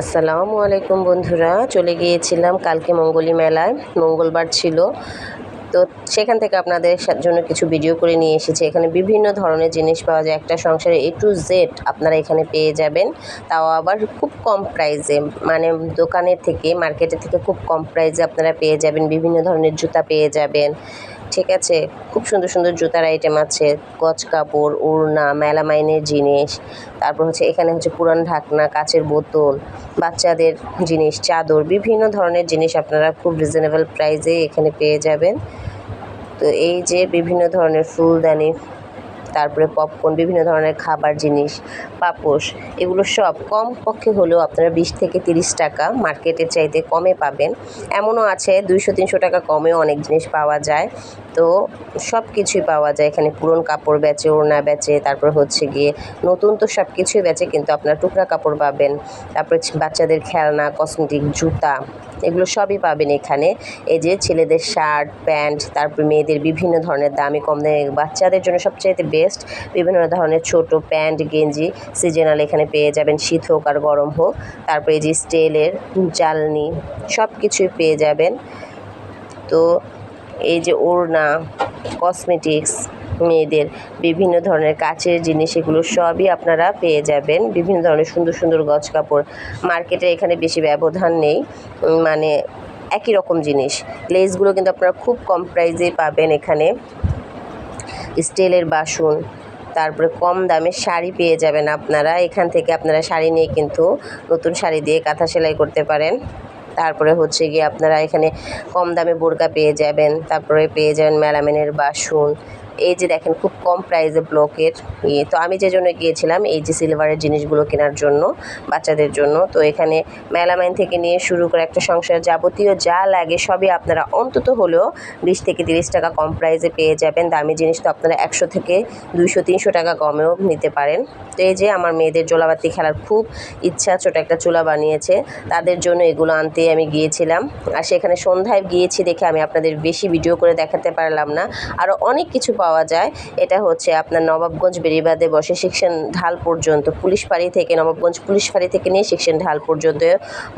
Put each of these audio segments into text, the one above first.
আসসালামু আলাইকুম বন্ধুরা চলে গিয়েছিলাম কালকে মঙ্গলী মেলায়। মঙ্গলবার ছিল। তো সেখান থেকে আপনাদের জন্য কিছু ভিডিও করে নিয়ে এসেছি। এখানে বিভিন্ন ধরনের জিনিস পাওয়া যায়। একটা সংসারে এ টু জেড আপনারা এখানে পেয়ে যাবেন। তাও আবার খুব কম প্রাইসে মানে দোকানের থেকে মার্কেটের থেকে খুব কম প্রাইসে আপনারা পেয়ে যাবেন। বিভিন্ন ধরনের জুতা পেয়ে যাবেন। ঠিক আছে? খুব সুন্দর সুন্দর জুতার আইটেম আছে। গজ কাপড়, ওড়না, মেলামাইনের জিনিস। তারপর হচ্ছে এখানে হচ্ছে পুরান ঢাকনা, কাচের বোতল, বাচ্চাদের জিনিস, চাদর, বিভিন্ন ধরনের জিনিস আপনারা খুব রিজনেবল প্রাইসে এখানে পেয়ে যাবেন। তো এই যে বিভিন্ন ধরনের ফুলদানি, তারপরে পপকর্ন বিভিন্ন ধরনের খাবার জিনিস, পাপোশ, এগুলো সব কম পক্ষে হলেও আপনারা বিশ থেকে তিরিশ টাকা মার্কেটের চাইতে কমে পাবেন। এমনও আছে দুইশো, তিনশো টাকা কমেও অনেক জিনিস পাওয়া যায়। তো সব কিছুই পাওয়া যায়। এখানে পুরন কাপড় বেচে, ওড়না বেচে, তারপর হচ্ছে গিয়ে নতুন তো সব কিছুই বেচে, কিন্তু আপনার টুকরা কাপড় পাবেন। তারপরে বাচ্চাদের খেলনা কসমেটিক জুতা এগুলো সবই পাবেন এখানে। এই যে ছেলেদের শার্ট, প্যান্ট, তারপর মেয়েদের বিভিন্ন ধরনের দামি কম দামে, বাচ্চাদের জন্য সবচাইতে বেস্ট বিভিন্ন ধরনের ছোট প্যান্ট, গেঞ্জি সিজনাল এখানে পেয়ে যাবেন। শীত হোক আর গরম হোক। তারপরে এই যে স্টেলের জ্বালনি সব কিছুই পেয়ে যাবেন। তো এই যে ওড়না, কসমেটিক্স মেয়েদের বিভিন্ন ধরনের কাচের জিনিস, এগুলো সবই আপনারা পেয়ে যাবেন। বিভিন্ন ধরনের সুন্দর সুন্দর গজ কাপড়। মার্কেটে এখানে বেশি ব্যবধান নেই। মানে একই রকম জিনিস। লেসগুলো কিন্তু আপনারা খুব কম প্রাইসে পাবেন এখানে। স্টিলের বাসন, তারপরে কম দামে শাড়ি পেয়ে যাবেন আপনারা। এখান থেকে আপনারা শাড়ি নিয়ে কিন্তু নতুন শাড়ি দিয়ে কাঁথা সেলাই করতে পারেন। তারপরে হচ্ছে গিয়ে আপনারা এখানে কম দামে বোরকা পেয়ে যাবেন। তারপরে পেয়ে যাবেন মেলামেনের বাসন এই যে দেখেন, খুব কম প্রাইসে ব্লকের ইয়ে তো আমি যে জন্য গিয়েছিলাম, এই যে সিলভারের জিনিসগুলো কেনার জন্য, বাচ্চাদের জন্য। তো এখানে মেলামাইন থেকে নিয়ে শুরু করে একটা সংসার যাবতীয় যা লাগে সবই আপনারা অন্তত হলেও বিশ থেকে তিরিশ টাকা কম প্রাইসে পেয়ে যাবেন। দামি জিনিস তো আপনারা একশো থেকে দুইশো, তিনশো টাকা কমেও নিতে পারেন। তো এই যে আমার মেয়েদের জোলাবাতি খেলার খুব ইচ্ছা, ছোট একটা চুলা বানিয়েছে। তাদের জন্য এগুলো আনতে আমি গিয়েছিলাম। আর সেখানে সন্ধ্যায় গিয়েছি দেখে আমি আপনাদের বেশি ভিডিও করে দেখাতে পারলাম না। আরও অনেক কিছু পাওয়া যায়। এটা হচ্ছে আপনার নবাবগঞ্জ বেরিবাদে বসে সেকশন ঢাল পর্যন্ত। পুলিশ ফাঁড়ি থেকে, নবাবগঞ্জ পুলিশ ফাঁড়ি থেকে নিয়ে সেকশন ঢাল পর্যন্ত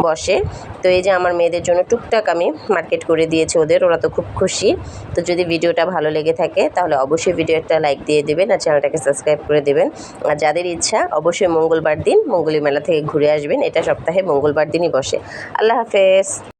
বসে। তো এই যে আমার মেয়েদের জন্য টুকটাক আমি মার্কেট করে দিয়েছি ওদের, ওরা তো খুব খুশি। তো যদি ভিডিওটা ভালো লেগে থাকে, তাহলে অবশ্যই ভিডিও একটা লাইক দিয়ে দেবেন আর চ্যানেলটাকে সাবস্ক্রাইব করে দেবেন। আর যাদের ইচ্ছা, অবশ্যই মঙ্গলবার দিন মঙ্গলী মেলা থেকে ঘুরে আসবেন। এটা সপ্তাহে মঙ্গলবার দিনই বসে। আল্লাহ হাফেজ।